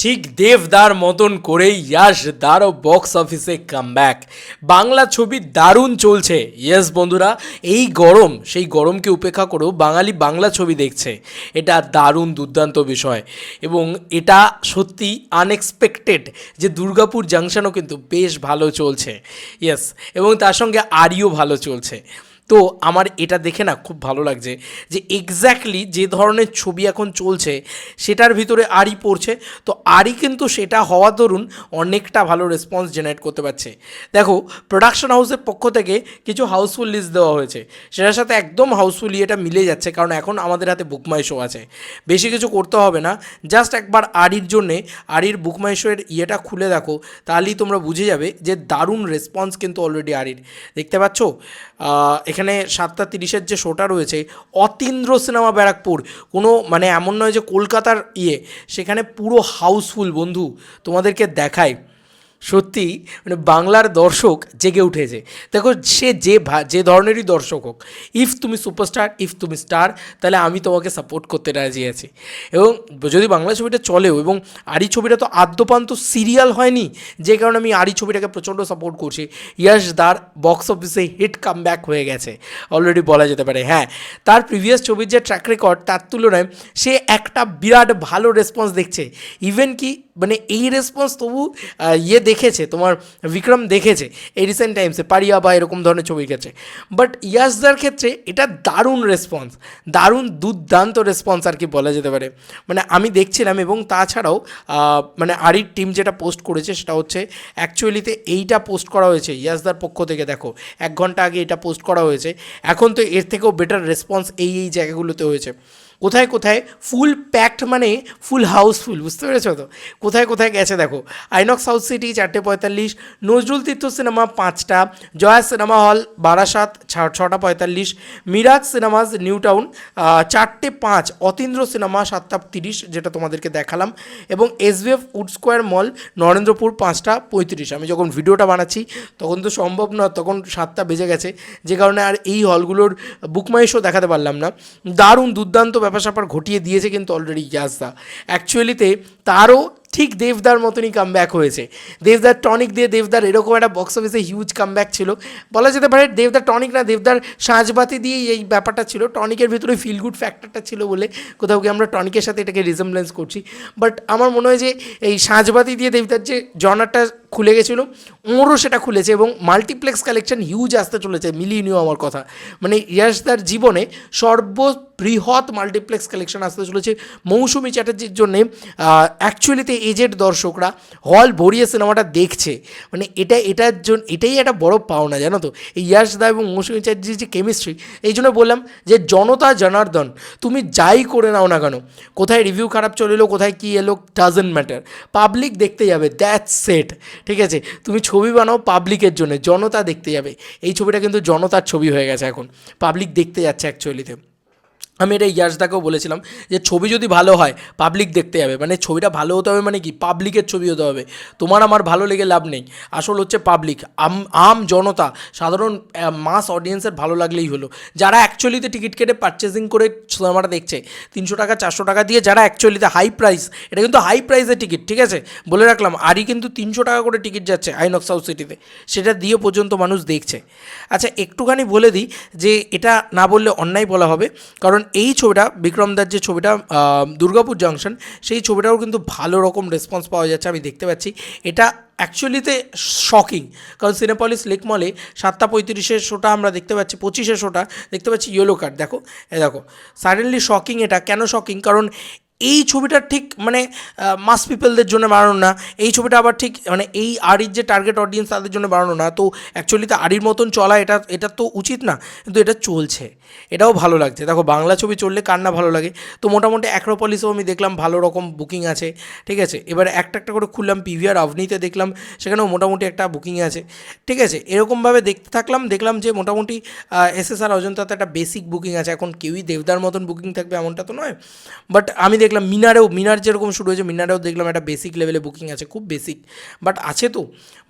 ঠিক দেবদার মতন করেই ইয়াশ দারও বক্স অফিসে কামব্যাক বাংলা ছবি দারুণ চলছে। ইয়েস বন্ধুরা, এই গরম, সেই গরমকে উপেক্ষা করেও বাঙালি বাংলা ছবি দেখছে। এটা দারুণ দুর্দান্ত বিষয়। এবং এটা সত্যি আনএক্সপেক্টেড যে দুর্গাপুর জাংশনও কিন্তু বেশ ভালো চলছে। ইয়েস এবং তার সঙ্গে আরিও ভালো চলছে। তো আমার এটা দেখে না খুব ভালো লাগছে যে এক্স্যাক্টলি যে ধরনের ছবি এখন চলছে সেটার ভিতরে আরই পড়ছে তো আরই কিন্তু সেটা হওয়া দরুন অনেকটা ভালো রেসপন্স জেনারেট করতে পারছে। দেখো প্রোডাকশন হাউসের পক্ষ থেকে কিছু হাউসফুল লিস্ট দেওয়া হয়েছে সেটার সাথে একদম হাউসফুলি এটা মিলে যাচ্ছে কারণ এখন আমাদের হাতে বুকমাই শো আছে। বেশি কিছু করতে হবে না জাস্ট একবার আরির জন্যে আরির বুকমাই শোয়ের ইয়েটা খুলে দেখো তাহলেই তোমরা বুঝে যাবে যে দারুণ রেসপন্স কিন্তু অলরেডি আরির দেখতে পাচ্ছ? আহ, এখানে সাতটা তিরিশের যে শোটা রয়েছে, অতীন্দ্র সিনেমা ব্যারাকপুর। কোনো মানে এমন নয় যে কলকাতার ইয়ে সেখানে পুরো হাউসফুল বন্ধু তোমাদেরকে দেখায়। সত্যি মানে বাংলার দর্শক জেগে উঠেছে। দেখো, সে যে যে ধরনেরই দর্শক হোক ইফ তুমি সুপারস্টার ইফ তুমি স্টার তাহলে আমি তোমাকে সাপোর্ট করতে রাজি আছি। এবং যদি বাংলা ছবিটা চলেও, এবং আরি ছবিটা তো আদ্যপান্ত সিরিয়াল হয়নি, যে কারণে আমি আরি ছবিটাকে প্রচণ্ড সাপোর্ট করছি, ইয়াশ দার বক্স অফিসে হিট কাম ব্যাক হয়ে গেছে অলরেডি বলা যেতে পারে। হ্যাঁ তার প্রিভিয়াস ছবির যে ট্র্যাক রেকর্ড তার তুলনায় সে একটা বিরাট ভালো রেসপন্স দেখছে। ইভেন কি মানে এই রেসপন্স তবু ইয়ে দেখেছে, তোমার বিক্রম দেখেছে, এই রিসেন্ট টাইমসে পারিয়া বা এরকম ধরনের ছবি ক্ষেত্রে বাট ইয়াসদার ক্ষেত্রে এটা দারুণ রেসপন্স দারুণ দুর্দান্ত রেসপন্স আর কি বলা যেতে পারে। মানে আমি দেখছিলাম এবং তাছাড়াও মানে আরির টিম যেটা পোস্ট করেছে সেটা হচ্ছে অ্যাকচুয়ালিতে এইটা পোস্ট করা হয়েছে, ইয়াসদার পক্ষ থেকে দেখো, এক ঘণ্টা আগে এটা পোস্ট করা হয়েছে। এখন তো এর থেকেও বেটার রেসপন্স এই এই জায়গাগুলোতে হয়েছে। কোথায় কোথায় ফুল প্যাকড মানে ফুল হাউসফুল বুঝতে পেরেছ তো? কোথায় কোথায় গেছে দেখো আইনক্স সাউথ সিটি চারটে পঁয়তাল্লিশ, নজরুল তীর্থ সিনেমা পাঁচটা, জয়া সিনেমা হল বারাসাত ছটা পঁয়তাল্লিশ, মিরাজ সিনেমাস নিউ টাউন চারটে পাঁচ, অতীন্দ্র সিনেমা সাতটা তিরিশ, যেটা তোমাদেরকে দেখালাম, এবং SVF wood square mall Narendrapur পাঁচটা পঁয়ত্রিশ। আমি যখন ভিডিওটা বানাচ্ছি, তখন তো সম্ভব না তখন সাতটা বেজে গেছে, যে কারণে আর এই হলগুলোর বুকমাই শো দেখাতে পারলাম না। দারুণ দুর্দান্ত ব্যাপার স্যাপার ঘটিয়ে দিয়েছে কিন্তু অলরেডি ইয়াসদা অ্যাকচুয়ালিতে তারও ঠিক দেবদার মতনই কাম ব্যাক হয়েছে। দেবদার টনিক দিয়ে দেবদার এরকম একটা বক্স অফিসে হিউজ কাম ব্যাক ছিল। বলা যেতে পারে দেবদার টনিক না, দেবদার সাঁজবাতি দিয়ে এই ব্যাপারটা ছিল। টনিকের ভিতরে ফিল গুড ফ্যাক্টরটা ছিল বলে কোথাও গিয়ে আমরা টনিকের সাথে এটাকে রিজেম্বলেন্স করছি। বাট আমার মনে হয় যে এই সাঁজবাতি দিয়ে দেবদার যে জনারটা খুলে গেছিল, ওরও সেটা খুলেছে এবং মাল্টিপ্লেক্স কালেকশন হিউজ আসতে চলেছে মিলিয়নিও আমার কথা। মানে ইয়াসদার জীবনে সর্ববৃহৎ মাল্টিপ্লেক্স কালেকশন আসতে চলেছে মৌসুমি চ্যাটার্জির জন্যে। অ্যাকচুয়ালিতে এজেড দর্শকরা হল ভরিয়ে সিনেমাটা দেখছে। মানে এটা, এটার জন্য এটাই একটা বড় পাওনা, জানো তো? এই ইয়াসদা এবং মৌসুমি চ্যাটার্জির যে কেমিস্ট্রি এই জন্য বললাম যে জনতা জনার্দন, তুমি যাই করে নাও না কেন? কোথায় রিভিউ খারাপ চলে এলো, কোথায় কী এলো ডাজেন্ট ম্যাটার পাবলিক দেখতে যাবে দ্যাট সেট ঠিক আছে? তুমি ছবি বানাও পাবলিকের জন্য, জনতা দেখতে যাবে। এই ছবিটা কিন্তু জনতার ছবি হয়ে গেছে এখন। পাবলিক দেখতে যাচ্ছে অ্যাকচুয়ালিতে আমি এটা ইয়াসদাকেও বলেছিলাম যে ছবি যদি ভালো হয় পাবলিক দেখতে যাবে। মানে ছবিটা ভালো হতে হবে মানে কি? পাবলিকের ছবি হতে হবে। তোমার আমার ভালো লেগে লাভ নেই। আসল হচ্ছে পাবলিক আম আম জনতা সাধারণ মাস অডিয়েন্সের ভালো লাগলেই হলো। যারা অ্যাকচুয়ালিতে টিকিট কেটে পারচেজিং করে সিনেমাটা দেখছে, তিনশো টাকা, চারশো টাকা দিয়ে যারা অ্যাকচুয়ালিতে হাই প্রাইস এটা কিন্তু হাই প্রাইসের টিকিট ঠিক আছে? বলে রাখলাম, আরই কিন্তু তিনশো টাকা করে টিকিট যাচ্ছে আইনক্স হাউস সিটিতে সেটা দিয়ে পর্যন্ত মানুষ দেখছে। আচ্ছা একটুখানি বলে দিই যে এটা না বললে অন্যায় বলা হবে। কারণ এই ছবিটা বিক্রমদার যে ছবিটা দুর্গাপুর জাংশন সেই ছবিটাও কিন্তু ভালো রকম রেসপন্স পাওয়া যাচ্ছে, আমি দেখতে পাচ্ছি। এটা অ্যাকচুয়ালিতে শকিং কারণ সিনেপলিস লেক মলে সাতটা পঁয়ত্রিশের শোটা আমরা দেখতে পাচ্ছি, পঁচিশের শোটা দেখতে পাচ্ছি ইয়েলো কার্ড দেখো। এ দেখো সাডেনলি শকিং এটা। কেন শকিং কারণ এই ছবিটা ঠিক মানে মাস পিপলদের জন্য বানানো না। এই ছবিটা আবার ঠিক মানে এই আরির যে টার্গেট অডিয়েন্স তাদের জন্য বানানো না। তো অ্যাকচুয়ালিতে আরির মতন চলা এটা এটা তো উচিত না। কিন্তু এটা চলছে। এটাও ভালো লাগছে। দেখো, বাংলা ছবি চললে কার না ভালো লাগে? তো মোটামুটি অ্যাক্রোপলিসেও আমি দেখলাম ভালো রকম বুকিং আছে। ঠিক আছে? এবার একটা একটা করে খুললাম পিভিআর আভনিতে দেখলাম, সেখানেও মোটামুটি একটা বুকিং আছে। ঠিক আছে? এরকমভাবে দেখতে থাকলাম, দেখলাম যে মোটামুটি এস এস আর অজন্তাতে একটা বেসিক বুকিং আছে। এখন কেউই দেবদার মতন বুকিং থাকবে এমনটা তো নয়। বাট আমি দেখলাম দেখলাম মিনারেও, মিনার যেরকম শুরু হয়েছে, মিনারেও দেখলাম একটা বেসিক লেভেলে বুকিং আছে, খুব বেসিক বাট আছে তো,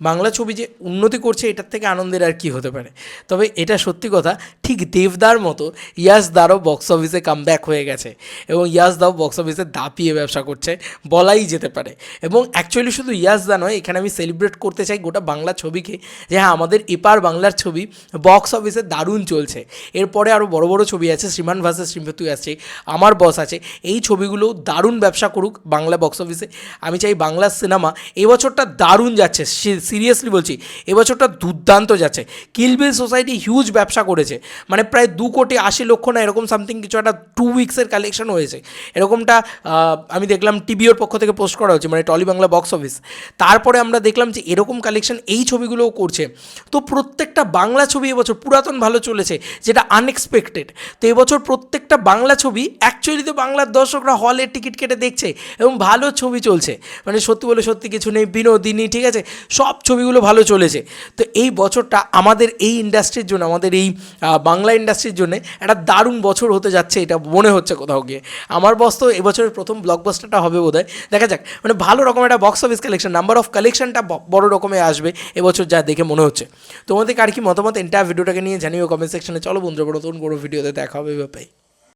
বাংলা ছবি যে উন্নতি করছে, এটার থেকে আনন্দের আর কি হতে পারে? তবে এটা সত্যি কথা, ঠিক দেবদার মতো ইয়াস দারও বক্স অফিসে কামব্যাক হয়ে গেছে এবং ইয়াস দাও বক্স অফিসে দাপিয়ে ব্যবসা করছে, বলাই যেতে পারে। এবং অ্যাকচুয়ালি শুধু ইয়াস দা নয়, এখানে আমি সেলিব্রেট করতে চাই গোটা বাংলা ছবিকে যে হ্যাঁ আমাদের এপার বাংলার ছবি বক্স অফিসে দারুণ চলছে। এরপরে আরও বড় বড় ছবি আছে, শ্রীমান ভার্সেস শ্রীমতু আছে আমার বস আছে, এই ছবিগুলো দারুণ ব্যবসা করুক বাংলা বক্স অফিসে আমি চাই বাংলা সিনেমা এবছরটা দারুণ যাচ্ছে। সিরিয়াসলি বলছি এবছরটা দুর্দান্ত যাচ্ছে। কিলবিল সোসাইটি হিউজ ব্যবসা করেছে। মানে প্রায় দু কোটি আশি লক্ষ না, এরকম সামথিং কিছু একটা টু উইক্সের কালেকশন হয়েছে। এরকমটা আমি দেখলাম টিভিওর পক্ষ থেকে পোস্ট করা হচ্ছে মানে টলি বাংলা বক্স অফিস তারপরে আমরা দেখলাম যে এরকম কালেকশন এই ছবিগুলোও করছে। তো প্রত্যেকটা বাংলা ছবি এবছর পুরাতন ভালো চলেছে, যেটা আনএক্সপেক্টেড তো এবছর প্রত্যেকটা বাংলা ছবি অ্যাকচুয়ালি তো বাংলার দর্শকরা হলে টিকিট কেটে দেখছে এবং ভালো ছবি চলছে। মানে সত্যি বলে সত্যি কিছু নেই, বিনোদিনী, ঠিক আছে? সব ছবিগুলো ভালো চলেছে। তো এই বছরটা আমাদের এই ইন্ডাস্ট্রির জন্য, আমাদের এই বাংলা ইন্ডাস্ট্রির জন্য একটা দারুণ বছর হতে যাচ্ছে এটা মনে হচ্ছে কোথাও গিয়ে। আমার বস তো এবছরের প্রথম ব্লকবাস্টারটা হবে বোধহয়। দেখা যাক। মানে ভালো রকম একটা box office collection number of কালেকশনটা বড় রকমের আসবে এবছর যা দেখে মনে হচ্ছে। তোমাদের কার কি মতামত? এন্টায়ার ভিডিওটাকে নিয়ে জানিও কমেন্ট সেকশনে চলো বন্ধুরা নতুন কোনো ভিডিওতে দেখা হবে ব্যাপারে।